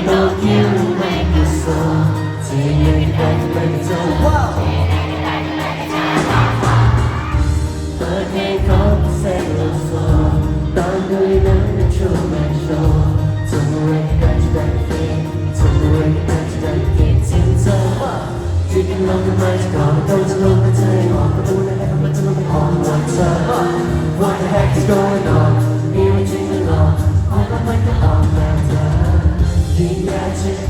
都天无畏不缩，节约单本走。和天空塞啰嗦，当对能人出门说，从未感觉到天，从未感觉到天轻松。最近忙得满是搞动作，弄个太阳，不能还不能忘我这。What the heck is going on?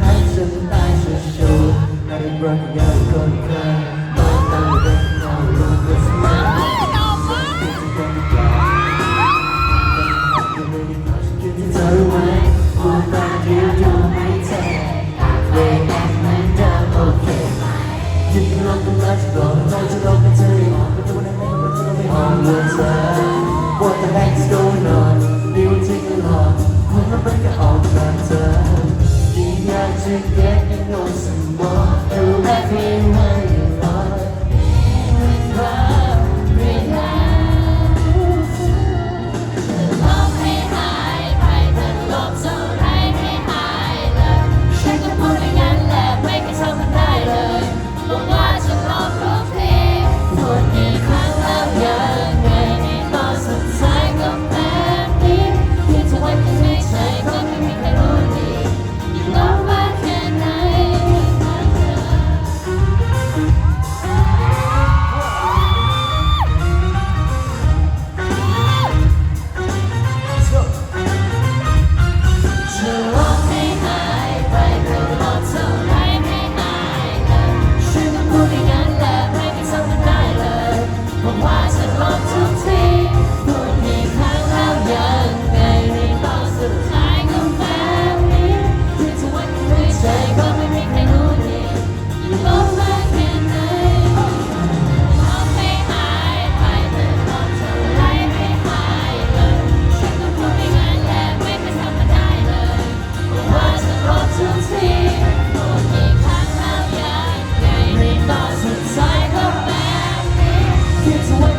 ให้ฉันตายชัวร์ๆในรักยาวคนเคยมาตามเรื่องเราลูกก็สมัยเธอไว้พูดมาเดียวดูไม่เจ็บ Way back when I'm okay ยึดลรักก่อน It's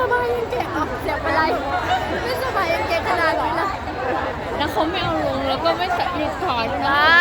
สบายยังเก็บอะเจ็บอะไร ไม่สบายยังเก็บขนาดนี้ละแล้วเขาไม่เอาลงแล้วก็ไม่ใส่หยุดถอนนะ